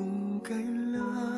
风干了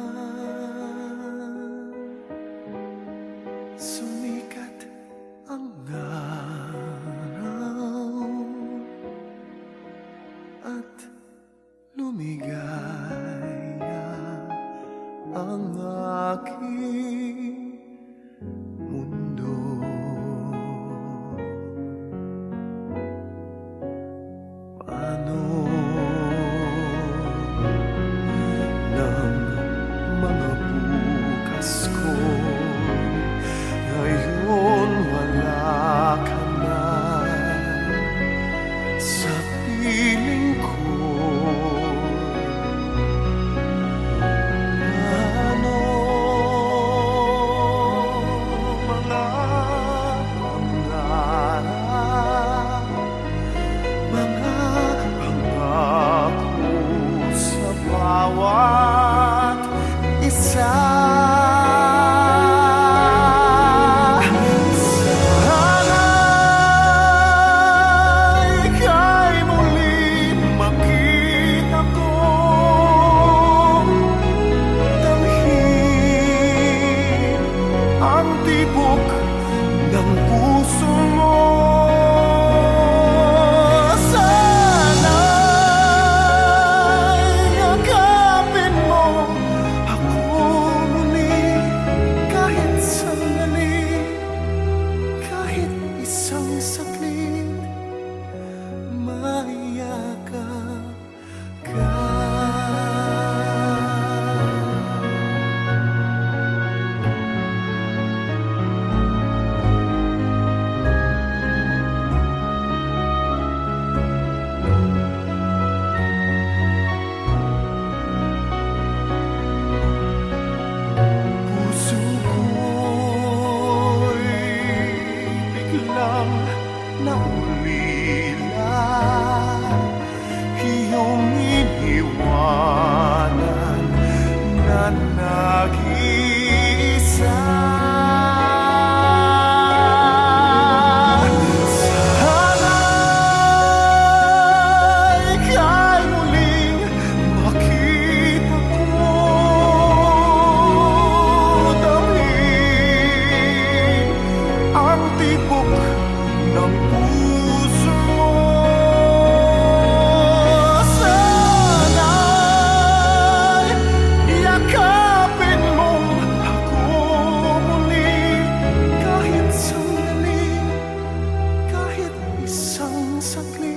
suddenly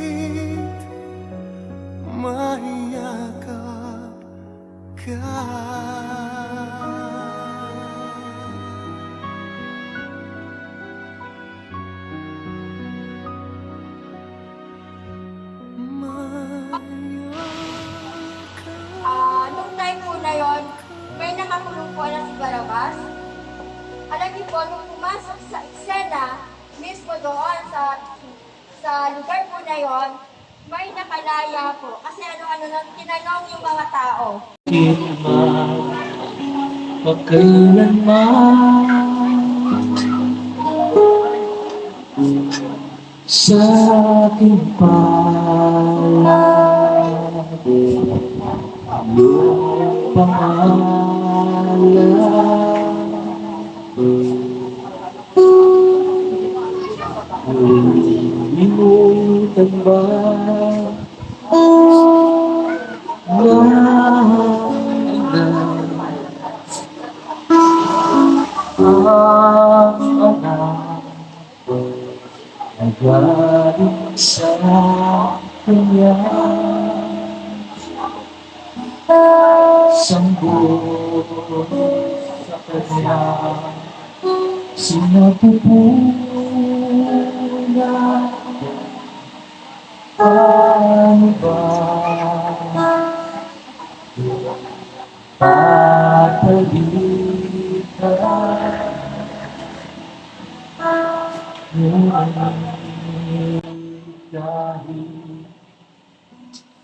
magkailanman Magkailanman Sa aking palad Iyong pangalan Minutan ba? Galing sa kanya Sanggol sa kanya Sinagpupuna Paano ba Papalitan Yun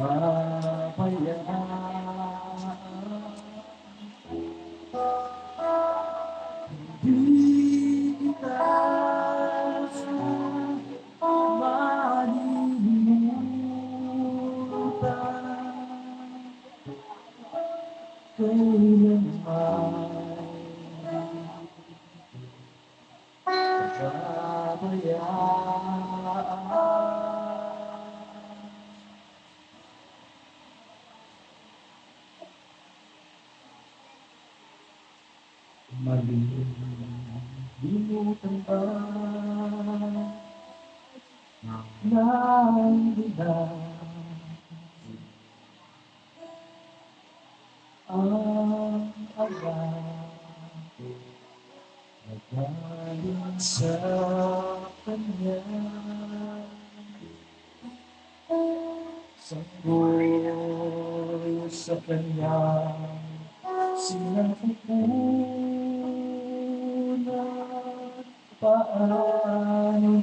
Ah. Malilimutan ba ng dilag ang aga Nagaling sa kanya Sanggol sa kanya Sinapupunan Paano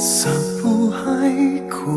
Sa buhay ko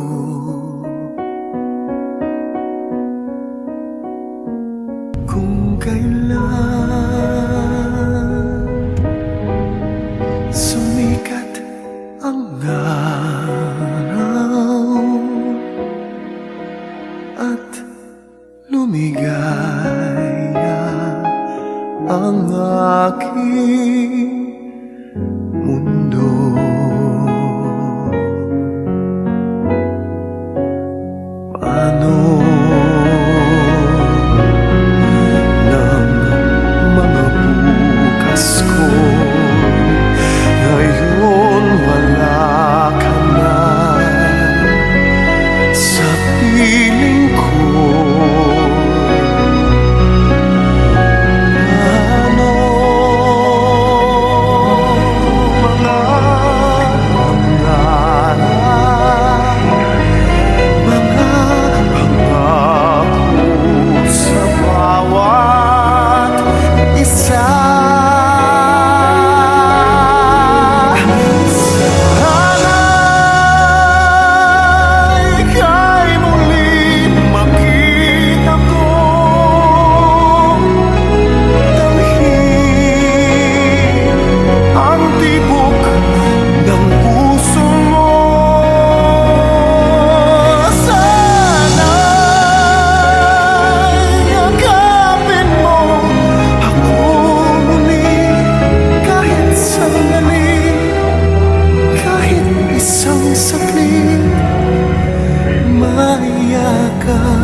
isang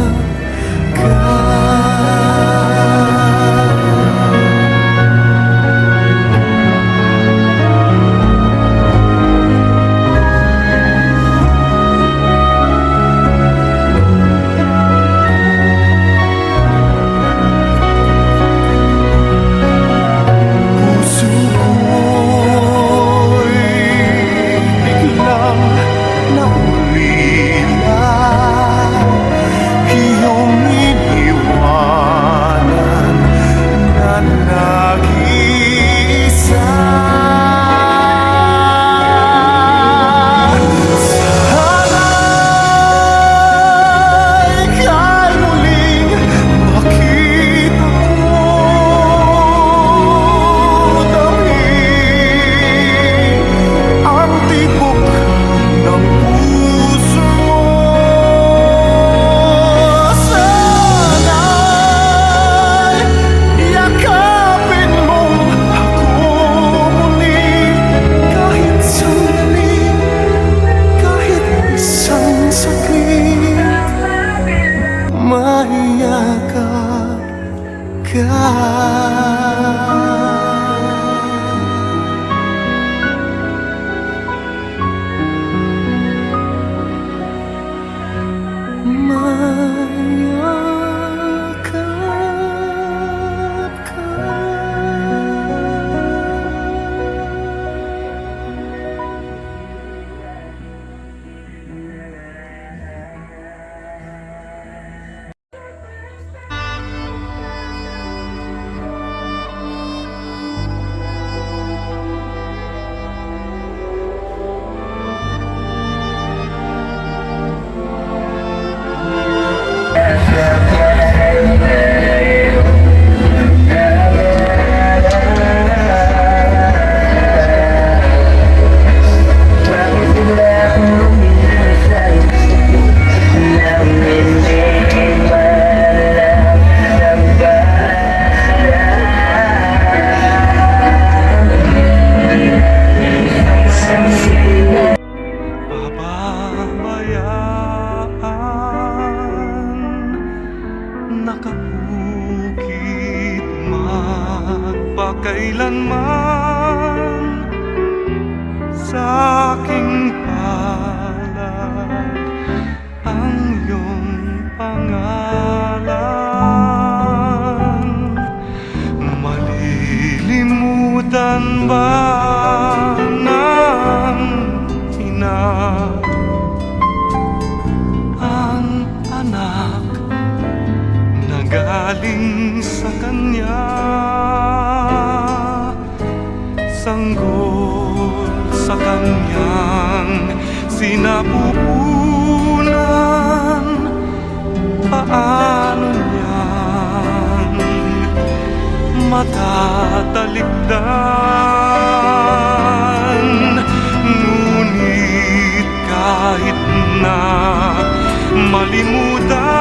malimutan